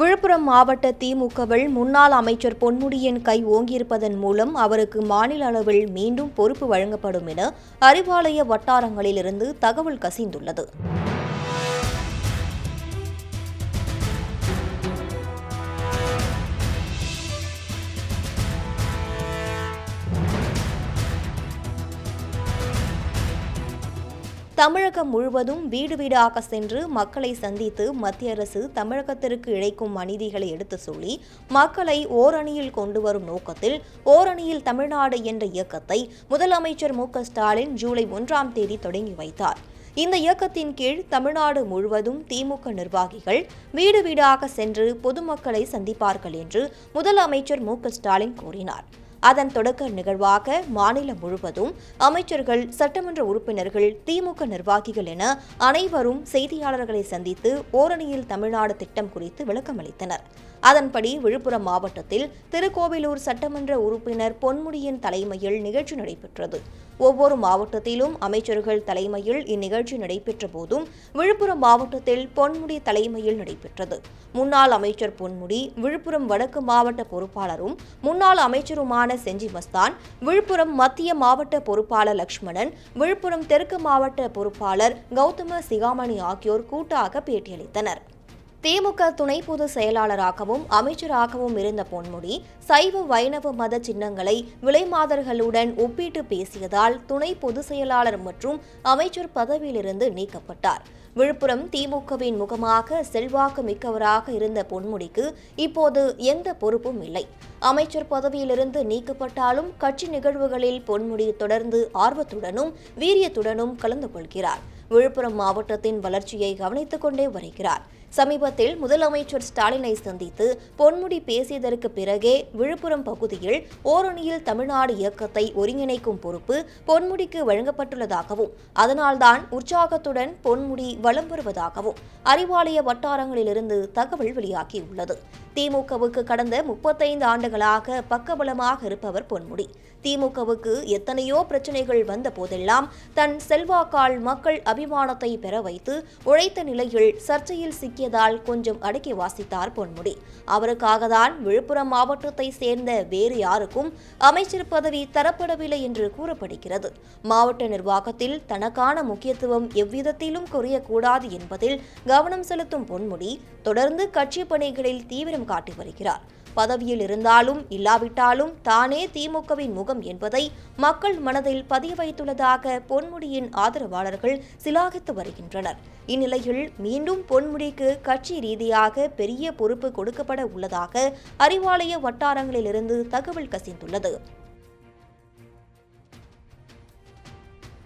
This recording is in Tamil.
விழுப்புரம் மாவட்ட திமுகவில் முன்னாள் அமைச்சர் பொன்முடியின் கை ஓங்கியிருப்பதன் மூலம் அவருக்கு மாநில அளவில் மீண்டும் பொறுப்பு வழங்கப்படும் என அறிவாலய வட்டாரங்களிலிருந்து தகவல் கசிந்துள்ளது. தமிழகம் முழுவதும் வீடு வீடாக சென்று மக்களை சந்தித்து மத்திய அரசு தமிழகத்திற்கு இழைக்கும் அநீதிகளை எடுத்து சொல்லி மக்களை ஓரணியில் கொண்டு வரும் நோக்கத்தில் ஓரணியில் தமிழ்நாடு என்ற இயக்கத்தை முதலமைச்சர் மு ஸ்டாலின் ஜூலை ஒன்றாம் தேதி தொடங்கி வைத்தார். இந்த இயக்கத்தின் கீழ் தமிழ்நாடு முழுவதும் திமுக நிர்வாகிகள் வீடு வீடாக சென்று பொதுமக்களை சந்திப்பார்கள் என்று முதலமைச்சர் மு ஸ்டாலின் கூறினார். அதன் தொடக்க நிகழ்வாக மாநிலம் முழுவதும் அமைச்சர்கள் சட்டமன்ற உறுப்பினர்கள் திமுக நிர்வாகிகள் என அனைவரும் செய்தியாளர்களை சந்தித்து ஓரணியில் தமிழ்நாடு திட்டம் குறித்து விளக்கமளித்தனர் அதன்படி விழுப்புரம் மாவட்டத்தில் திருக்கோவிலூர் சட்டமன்ற உறுப்பினர் பொன்முடியின் தலைமையில் நிகழ்ச்சி நடைபெற்றது. ஒவ்வொரு மாவட்டத்திலும் அமைச்சர்கள் தலைமையில் இந்நிகழ்ச்சி நடைபெற்ற போதும் விழுப்புரம் மாவட்டத்தில் பொன்முடி தலைமையில் நடைபெற்றது. முன்னாள் அமைச்சர் பொன்முடி விழுப்புரம் வடக்கு மாவட்ட பொறுப்பாளரும் முன்னாள் அமைச்சருமான செஞ்சி மஸ்தான் விழுப்புரம் மத்திய மாவட்ட பொறுப்பாளர் லக்ஷ்மணன் விழுப்புரம் தெற்கு மாவட்ட பொறுப்பாளர் கௌதம சிகாமணி ஆகியோர் கூட்டாக பேட்டியளித்தனர். திமுக துணை பொதுச் செயலாளராகவும் அமைச்சராகவும் இருந்த பொன்முடி சைவ வைணவ மத சின்னங்களை விலைமாதர்களுடன் ஒப்பிட்டு பேசியதால் துணை பொதுச் செயலாளர் மற்றும் அமைச்சர் பதவியிலிருந்து நீக்கப்பட்டார். விழுப்புரம் திமுகவின் முகமாக செல்வாக்கு மிக்கவராக இருந்த பொன்முடிக்கு இப்போது எந்த பொறுப்பும் இல்லை. அமைச்சர் பதவியிலிருந்து நீக்கப்பட்டாலும் கட்சி நிகழ்வுகளில் பொன்முடி தொடர்ந்து ஆர்வத்துடனும் வீரியத்துடனும் கலந்து கொள்கிறார். விழுப்புரம் மாவட்டத்தின் வளர்ச்சியை கவனித்துக் கொண்டே வருகிறார். சமீபத்தில் முதலமைச்சர் ஸ்டாலினை சந்தித்து பொன்முடி பேசியதற்கு பிறகே விழுப்புரம் பகுதியில் ஓரணியில் தமிழ்நாடு இயக்கத்தை ஒருங்கிணைக்கும் பொறுப்பு பொன்முடிக்கு வழங்கப்பட்டுள்ளதாகவும் அதனால்தான் உற்சாகத்துடன் பொன்முடி வலம் வருவதாகவும் அறிவாலய வட்டாரங்களிலிருந்து தகவல் வெளியாகியுள்ளது. திமுகவுக்கு கடந்த முப்பத்தைந்து ஆண்டுகளாக பக்கபலமாக இருப்பவர் பொன்முடி. திமுகவுக்கு எத்தனையோ பிரச்சனைகள் வந்த போதெல்லாம் தன் செல்வாக்கால் மக்கள் அபிமானத்தை பெற வைத்து உழைத்த நிலையில் சர்ச்சையில் சிக்கியதால் கொஞ்சம் அடக்கி வாசித்தார் பொன்முடி. அவருக்காக தான் விழுப்புரம் மாவட்டத்தை சேர்ந்த வேறு யாருக்கும் அமைச்சர் பதவி தரப்படவில்லை என்று கூறப்படுகிறது. மாவட்ட நிர்வாகத்தில் தனக்கான முக்கியத்துவம் எவ்விதத்திலும் குறையக்கூடாது என்பதில் கவனம் செலுத்தும் பொன்முடி தொடர்ந்து கட்சி பணிகளில் தீவிரம் காட்டி வருகிறார். பதவியில் இருந்தாலும் இல்லாவிட்டாலும் தானே திமுகவின் முகம் என்பதை மக்கள் மனதில் பதிய வைத்துள்ளதாக பொன்முடியின் ஆதரவாளர்கள் சிலாகித்து வருகின்றனர். இந்நிலையில் மீண்டும் பொன்முடிக்கு கட்சி ரீதியாக பெரிய பொறுப்பு கொடுக்கப்பட உள்ளதாக அறிவாலய வட்டாரங்களிலிருந்து தகவல் கசிந்துள்ளது.